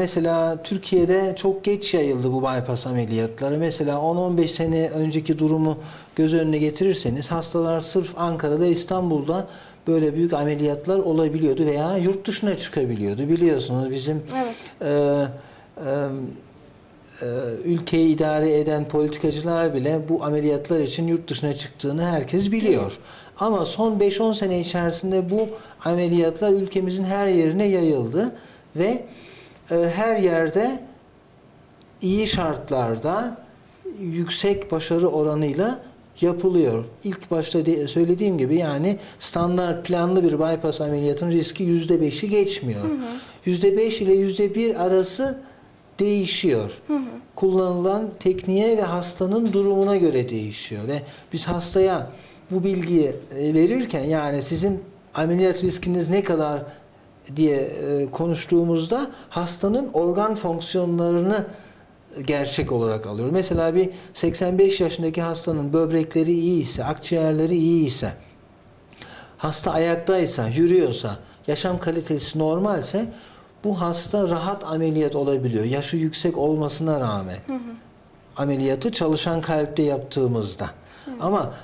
Mesela Türkiye'de çok geç yayıldı bu bypass ameliyatları. Mesela 10-15 sene önceki durumu göz önüne getirirseniz hastalar sırf Ankara'da, İstanbul'da böyle büyük ameliyatlar olabiliyordu veya yurt dışına çıkabiliyordu. Biliyorsunuz bizim Evet. e, e, e, ülkeyi idare eden politikacılar bile bu ameliyatlar için yurt dışına çıktığını herkes biliyor. Ama son 5-10 sene içerisinde bu ameliyatlar ülkemizin her yerine yayıldı ve her yerde iyi şartlarda yüksek başarı oranıyla yapılıyor. İlk başta söylediğim gibi yani standart planlı bir bypass ameliyatın riski %5'i geçmiyor. %5 ile %1 arası değişiyor. Kullanılan tekniğe ve hastanın durumuna göre değişiyor ve biz hastaya bu bilgiyi e, verirken yani sizin ameliyat riskiniz ne kadar diye e, konuştuğumuzda hastanın organ fonksiyonlarını gerçek olarak alıyor. Mesela bir 85 yaşındaki hastanın böbrekleri iyi ise, akciğerleri iyi ise, hasta ayaktaysa, yürüyorsa, yaşam kalitesi normalse bu hasta rahat ameliyat olabiliyor. Yaşı yüksek olmasına rağmen. Ameliyatı çalışan kalpte yaptığımızda. Ama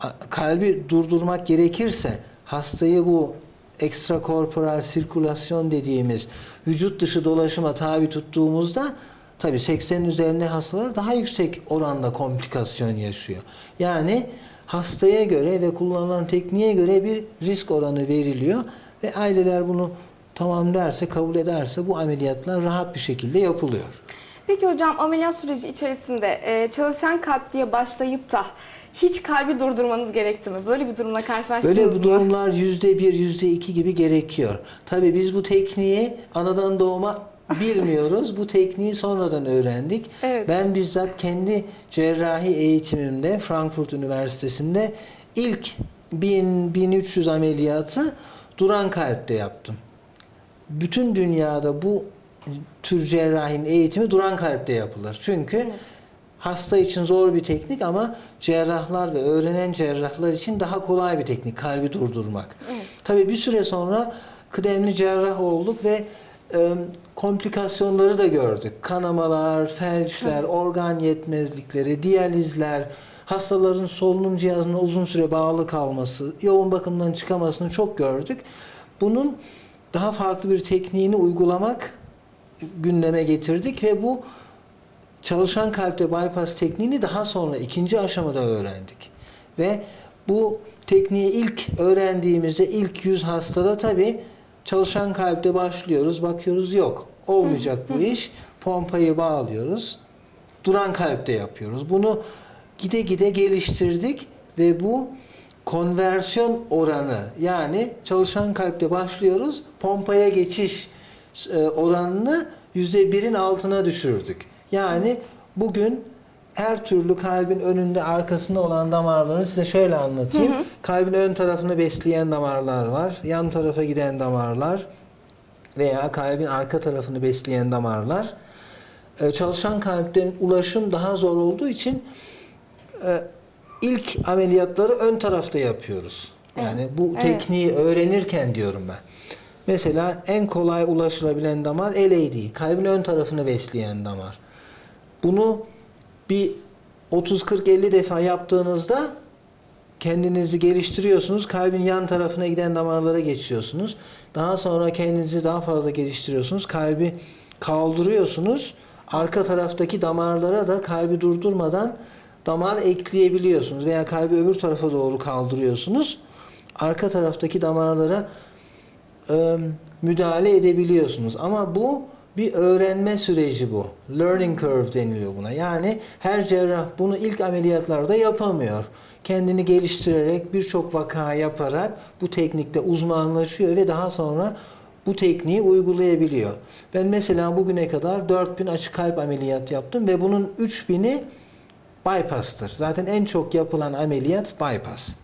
a- kalbi durdurmak gerekirse hastayı bu ekstrakorporal sirkülasyon dediğimiz vücut dışı dolaşıma tabi tuttuğumuzda tabi 80'in üzerine hastalar daha yüksek oranda komplikasyon yaşıyor. Yani hastaya göre ve kullanılan tekniğe göre bir risk oranı veriliyor ve aileler bunu tamam derse kabul ederse bu ameliyatlar rahat bir şekilde yapılıyor. Peki hocam ameliyat süreci içerisinde e, çalışan kalp diye başlayıp da hiç kalbi durdurmanız gerekti mi? Böyle bir durumla karşılaştınız Böyle mı? bu durumlar yüzde bir, yüzde iki gibi gerekiyor. Tabii biz bu tekniği anadan doğma bilmiyoruz. bu tekniği sonradan öğrendik. Evet. Ben bizzat kendi cerrahi eğitimimde Frankfurt Üniversitesi'nde ilk 1000 1300 ameliyatı duran kalpte yaptım. Bütün dünyada bu tür cerrahinin eğitimi duran kalpte yapılır. Çünkü hasta için zor bir teknik ama cerrahlar ve öğrenen cerrahlar için daha kolay bir teknik kalbi durdurmak. Evet. Tabii bir süre sonra kıdemli cerrah olduk ve e, komplikasyonları da gördük. Kanamalar, felçler, organ yetmezlikleri, diyalizler, hastaların solunum cihazına uzun süre bağlı kalması, yoğun bakımdan çıkamasını çok gördük. Bunun daha farklı bir tekniğini uygulamak gündeme getirdik ve bu çalışan kalpte bypass tekniğini daha sonra ikinci aşamada öğrendik. Ve bu tekniği ilk öğrendiğimizde ilk 100 hastada tabi çalışan kalpte başlıyoruz. Bakıyoruz yok. Olmayacak bu iş. Pompayı bağlıyoruz. Duran kalpte yapıyoruz. Bunu gide gide geliştirdik ve bu konversiyon oranı yani çalışan kalpte başlıyoruz. Pompaya geçiş oranını %1'in altına düşürdük. Yani bugün her türlü kalbin önünde arkasında olan damarları size şöyle anlatayım. Kalbin ön tarafını besleyen damarlar var. Yan tarafa giden damarlar veya kalbin arka tarafını besleyen damarlar. Ee, çalışan kalpten ulaşım daha zor olduğu için e, ilk ameliyatları ön tarafta yapıyoruz. Yani bu Evet. tekniği öğrenirken diyorum ben. Mesela en kolay ulaşılabilen damar LAD, kalbin ön tarafını besleyen damar. Bunu bir 30-40-50 defa yaptığınızda kendinizi geliştiriyorsunuz. Kalbin yan tarafına giden damarlara geçiyorsunuz. Daha sonra kendinizi daha fazla geliştiriyorsunuz. Kalbi kaldırıyorsunuz. Arka taraftaki damarlara da kalbi durdurmadan damar ekleyebiliyorsunuz. Veya kalbi öbür tarafa doğru kaldırıyorsunuz. Arka taraftaki damarlara e, müdahale edebiliyorsunuz. Ama bu bir öğrenme süreci bu. Learning curve deniliyor buna. Yani her cerrah bunu ilk ameliyatlarda yapamıyor. Kendini geliştirerek birçok vaka yaparak bu teknikte uzmanlaşıyor ve daha sonra bu tekniği uygulayabiliyor. Ben mesela bugüne kadar 4000 açık kalp ameliyat yaptım ve bunun 3000'i bypass'tır. Zaten en çok yapılan ameliyat bypass.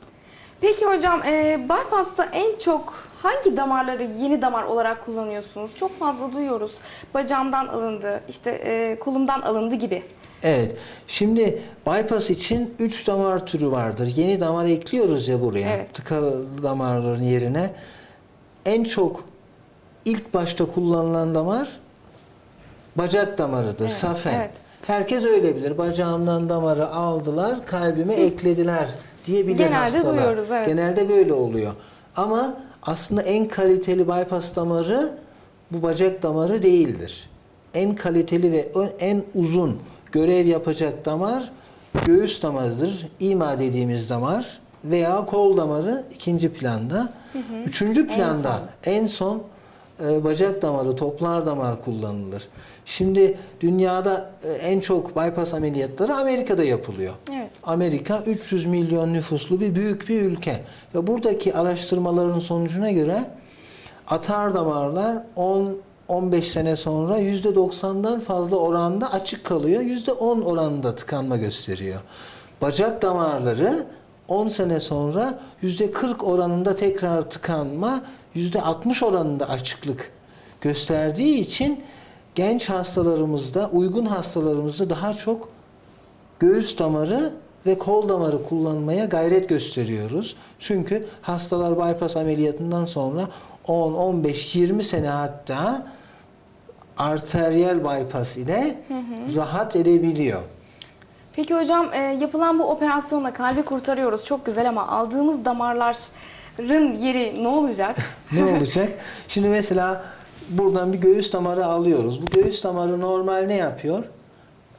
Peki hocam e, bypass'ta en çok hangi damarları yeni damar olarak kullanıyorsunuz? Çok fazla duyuyoruz. Bacağımdan alındı, işte e, kolumdan alındı gibi. Evet. Şimdi bypass için 3 damar türü vardır. Yeni damar ekliyoruz ya buraya. Evet. Tıkalı damarların yerine. En çok ilk başta kullanılan damar bacak damarıdır, Evet, safen. evet. Herkes öyle bilir. Bacağımdan damarı aldılar, kalbime eklediler diye bilir Genelde hastalar. duyuyoruz, evet. Genelde böyle oluyor. Ama aslında en kaliteli bypass damarı bu bacak damarı değildir. En kaliteli ve en uzun görev yapacak damar göğüs damarıdır. İma dediğimiz damar veya kol damarı ikinci planda. Üçüncü En planda son. en son e, bacak damarı, toplar damar kullanılır. Şimdi dünyada e, en çok bypass ameliyatları Amerika'da yapılıyor. Evet. Amerika 300 milyon nüfuslu bir büyük bir ülke ve buradaki araştırmaların sonucuna göre atar damarlar 10 15 sene sonra %90'dan fazla oranda açık kalıyor. %10 oranında tıkanma gösteriyor. Bacak damarları 10 sene sonra %40 oranında tekrar tıkanma, %60 oranında açıklık gösterdiği için genç hastalarımızda, uygun hastalarımızda daha çok göğüs damarı ve kol damarı kullanmaya gayret gösteriyoruz. Çünkü hastalar bypass ameliyatından sonra 10, 15, 20 sene hatta arteriyel bypass ile rahat edebiliyor. Peki hocam e, yapılan bu operasyonla kalbi kurtarıyoruz. Çok güzel ama aldığımız damarların yeri ne olacak? Ne olacak? Şimdi mesela buradan bir göğüs damarı alıyoruz. Bu göğüs damarı normal ne yapıyor?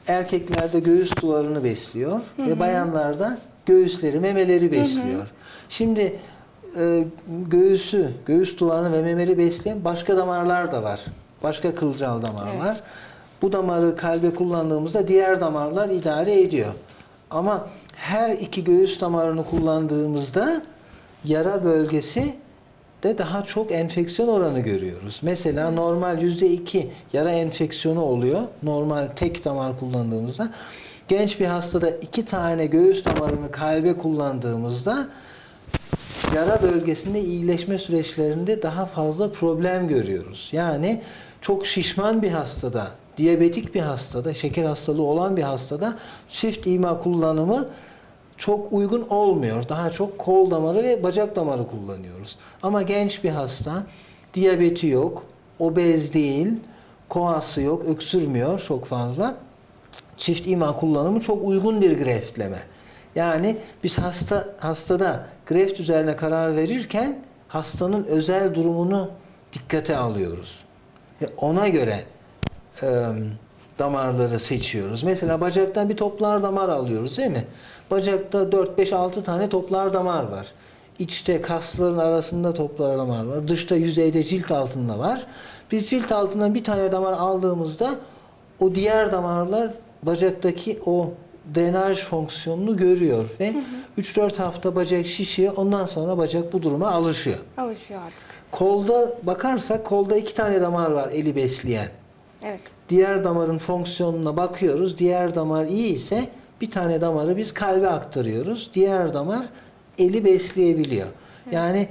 Erkeklerde göğüs duvarını besliyor ve bayanlarda göğüsleri, memeleri besliyor. Şimdi e, göğüsü, göğüs duvarını ve memeli besleyen başka damarlar da var. Başka kılcal damarlar. Evet. Bu damarı kalbe kullandığımızda diğer damarlar idare ediyor. Ama her iki göğüs damarını kullandığımızda yara bölgesi de daha çok enfeksiyon oranı görüyoruz. Mesela normal %2 yara enfeksiyonu oluyor. Normal tek damar kullandığımızda. Genç bir hastada iki tane göğüs damarını kalbe kullandığımızda yara bölgesinde iyileşme süreçlerinde daha fazla problem görüyoruz. Yani çok şişman bir hastada, diyabetik bir hastada, şeker hastalığı olan bir hastada çift ima kullanımı çok uygun olmuyor. Daha çok kol damarı ve bacak damarı kullanıyoruz. Ama genç bir hasta, diyabeti yok, obez değil, koası yok, öksürmüyor çok fazla çift ima kullanımı çok uygun bir greftleme. Yani biz hasta hastada greft üzerine karar verirken hastanın özel durumunu dikkate alıyoruz. Ona göre e, damarları seçiyoruz. Mesela bacaktan bir toplar damar alıyoruz değil mi? Bacakta 4 5 6 tane toplar damar var. İçte kasların arasında toplar damar var. Dışta yüzeyde cilt altında var. Biz cilt altından bir tane damar aldığımızda o diğer damarlar bacaktaki o drenaj fonksiyonunu görüyor ve 3-4 hafta bacak şişiyor. Ondan sonra bacak bu duruma alışıyor. Alışıyor artık. Kolda bakarsak kolda iki tane damar var eli besleyen. Evet. Diğer damarın fonksiyonuna bakıyoruz. Diğer damar iyi ise bir tane damarı biz kalbe aktarıyoruz. Diğer damar eli besleyebiliyor. Yani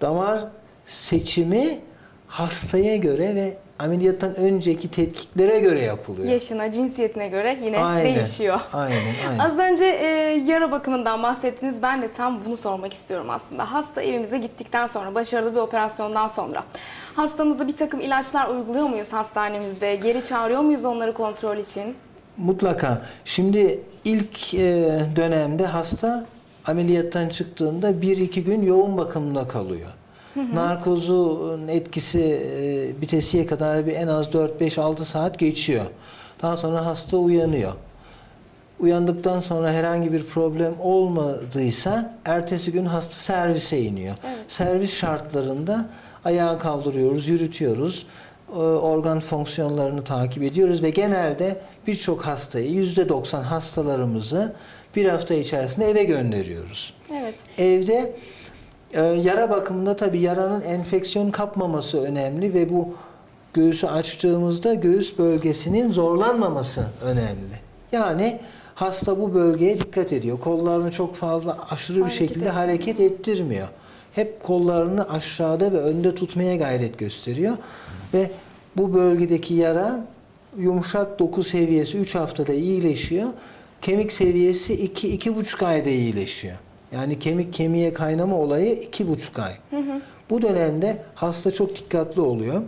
damar seçimi hastaya göre ve ameliyattan önceki tetkiklere göre yapılıyor. Yaşına, cinsiyetine göre yine Aynen, değişiyor. Aynen, aynen. Az önce e, yara bakımından bahsettiniz. Ben de tam bunu sormak istiyorum aslında. Hasta evimize gittikten sonra, başarılı bir operasyondan sonra hastamıza bir takım ilaçlar uyguluyor muyuz hastanemizde? Geri çağırıyor muyuz onları kontrol için? Mutlaka. Şimdi ilk e, dönemde hasta ameliyattan çıktığında 1-2 gün yoğun bakımda kalıyor. Narkozun etkisi e, bitesiye kadar bir en az 4-5-6 saat geçiyor. Daha sonra hasta uyanıyor. Uyandıktan sonra herhangi bir problem olmadıysa ertesi gün hasta servise iniyor. Evet. Servis şartlarında ayağa kaldırıyoruz, yürütüyoruz. e, Organ fonksiyonlarını takip ediyoruz ve genelde birçok hastayı, %90 hastalarımızı bir hafta içerisinde eve gönderiyoruz. Evet. Evde e, yara bakımında tabii yaranın enfeksiyon kapmaması önemli ve bu göğüsü açtığımızda göğüs bölgesinin zorlanmaması önemli. Yani hasta bu bölgeye dikkat ediyor. Kollarını çok fazla aşırı bir Hareket şekilde etmiyor. hareket ettirmiyor. Hep kollarını aşağıda ve önde tutmaya gayret gösteriyor ve bu bölgedeki yara yumuşak doku seviyesi 3 haftada iyileşiyor. Kemik seviyesi 2-2,5 ayda iyileşiyor. Yani kemik kemiğe kaynama olayı 2,5 ay. Bu dönemde hasta çok dikkatli oluyor.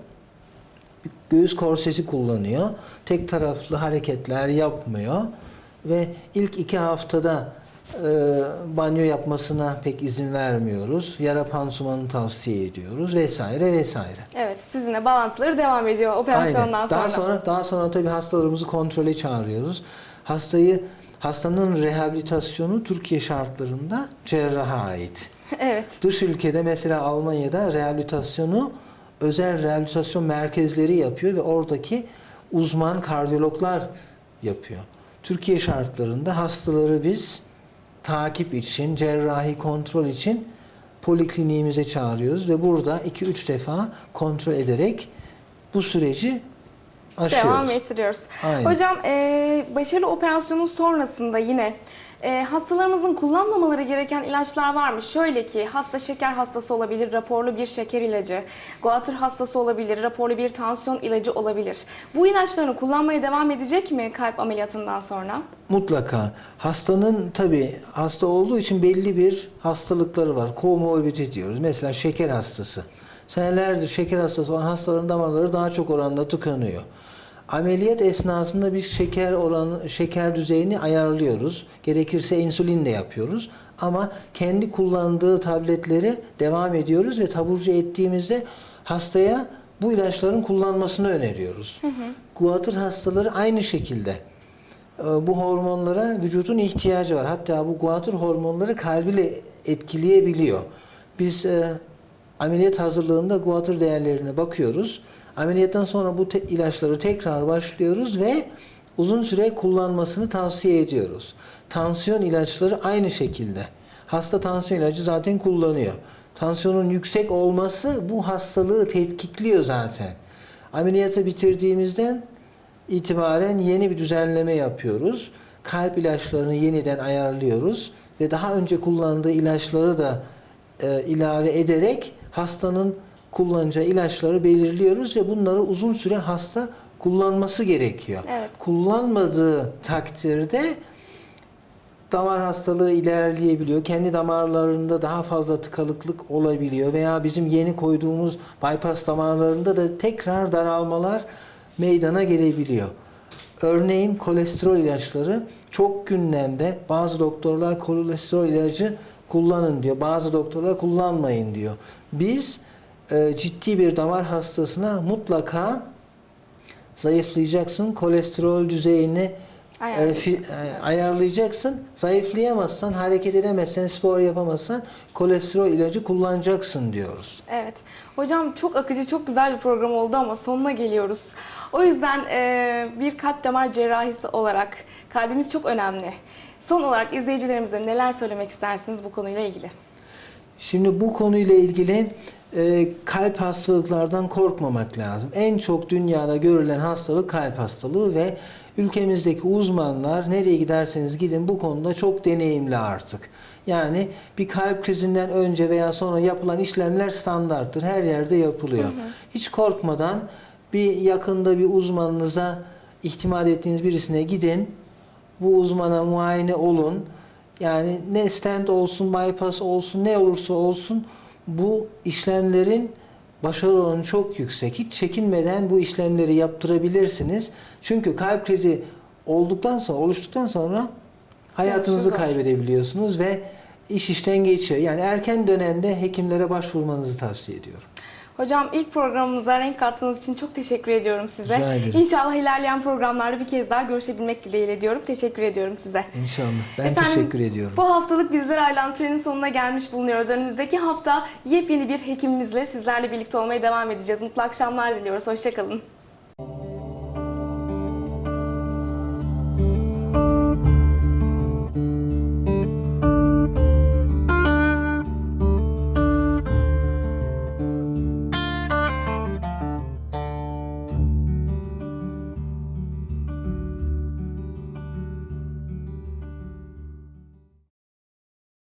göğüs korsesi kullanıyor. Tek taraflı hareketler yapmıyor ve ilk iki haftada e, banyo yapmasına pek izin vermiyoruz. Yara pansumanı tavsiye ediyoruz vesaire vesaire. Evet, sizinle bağlantıları devam ediyor operasyondan Aynen. sonra. Daha sonra daha sonra tabii hastalarımızı kontrole çağırıyoruz. Hastayı hastanın rehabilitasyonu Türkiye şartlarında cerraha ait. Evet. Dış ülkede mesela Almanya'da rehabilitasyonu özel rehabilitasyon merkezleri yapıyor ve oradaki uzman kardiyologlar yapıyor. Türkiye şartlarında hastaları biz takip için, cerrahi kontrol için polikliniğimize çağırıyoruz ve burada 2-3 defa kontrol ederek bu süreci aşıyoruz. Devam ettiriyoruz. Aynen. Hocam e, başarılı operasyonun sonrasında yine e, hastalarımızın kullanmamaları gereken ilaçlar var mı? Şöyle ki hasta şeker hastası olabilir, raporlu bir şeker ilacı, guatr hastası olabilir, raporlu bir tansiyon ilacı olabilir. Bu ilaçlarını kullanmaya devam edecek mi kalp ameliyatından sonra? Mutlaka. Hastanın tabi hasta olduğu için belli bir hastalıkları var. Komorbidi diyoruz. Mesela şeker hastası. Senelerdir şeker hastası olan hastaların damarları daha çok oranda tıkanıyor. Ameliyat esnasında biz şeker oranı, şeker düzeyini ayarlıyoruz. Gerekirse insülin de yapıyoruz. Ama kendi kullandığı tabletleri devam ediyoruz ve taburcu ettiğimizde hastaya bu ilaçların kullanmasını öneriyoruz. Guatr hastaları aynı şekilde. Ee, bu hormonlara vücudun ihtiyacı var. Hatta bu guatr hormonları kalbiyle etkileyebiliyor. Biz e, ameliyat hazırlığında guatr değerlerine bakıyoruz. Ameliyattan sonra bu te- ilaçları tekrar başlıyoruz ve uzun süre kullanmasını tavsiye ediyoruz. Tansiyon ilaçları aynı şekilde. Hasta tansiyon ilacı zaten kullanıyor. Tansiyonun yüksek olması bu hastalığı tetkikliyor zaten. Ameliyatı bitirdiğimizden itibaren yeni bir düzenleme yapıyoruz. Kalp ilaçlarını yeniden ayarlıyoruz ve daha önce kullandığı ilaçları da e, ilave ederek hastanın kullanacağı ilaçları belirliyoruz ve bunları uzun süre hasta kullanması gerekiyor. Evet. Kullanmadığı takdirde damar hastalığı ilerleyebiliyor. Kendi damarlarında daha fazla tıkalıklık olabiliyor veya bizim yeni koyduğumuz bypass damarlarında da tekrar daralmalar meydana gelebiliyor. Örneğin kolesterol ilaçları çok gündemde. Bazı doktorlar kolesterol ilacı kullanın diyor. Bazı doktorlar kullanmayın diyor. Biz e, ciddi bir damar hastasına mutlaka zayıflayacaksın. Kolesterol düzeyini e, Ayarlayacaksın, e, ayarlayacaksın. Zayıflayamazsan, hareket edemezsen, spor yapamazsan kolesterol ilacı kullanacaksın diyoruz. Evet. Hocam çok akıcı, çok güzel bir program oldu ama sonuna geliyoruz. O yüzden e, bir kalp damar cerrahisi olarak kalbimiz çok önemli. Son olarak izleyicilerimize neler söylemek istersiniz bu konuyla ilgili? Şimdi bu konuyla ilgili e, kalp hastalıklardan korkmamak lazım. En çok dünyada görülen hastalık kalp hastalığı ve ülkemizdeki uzmanlar nereye giderseniz gidin bu konuda çok deneyimli artık. Yani bir kalp krizinden önce veya sonra yapılan işlemler standarttır. Her yerde yapılıyor. Hiç korkmadan bir yakında bir uzmanınıza ihtimal ettiğiniz birisine gidin. Bu uzmana muayene olun. Yani ne stent olsun, bypass olsun, ne olursa olsun bu işlemlerin başarı oranı çok yüksek. Hiç çekinmeden bu işlemleri yaptırabilirsiniz. Çünkü kalp krizi olduktan sonra, oluştuktan sonra hayatınızı kaybedebiliyorsunuz ve iş işten geçiyor. Yani erken dönemde hekimlere başvurmanızı tavsiye ediyorum. Hocam ilk programımıza renk kattığınız için çok teşekkür ediyorum size. Rica ederim. İnşallah ilerleyen programlarda bir kez daha görüşebilmek dileğiyle diyorum. Teşekkür ediyorum size. İnşallah. Ben Efendim, teşekkür ediyorum. Bu haftalık bizler ayrılan sürenin sonuna gelmiş bulunuyoruz. Önümüzdeki hafta yepyeni bir hekimimizle sizlerle birlikte olmaya devam edeceğiz. Mutlu akşamlar diliyoruz. Hoşçakalın.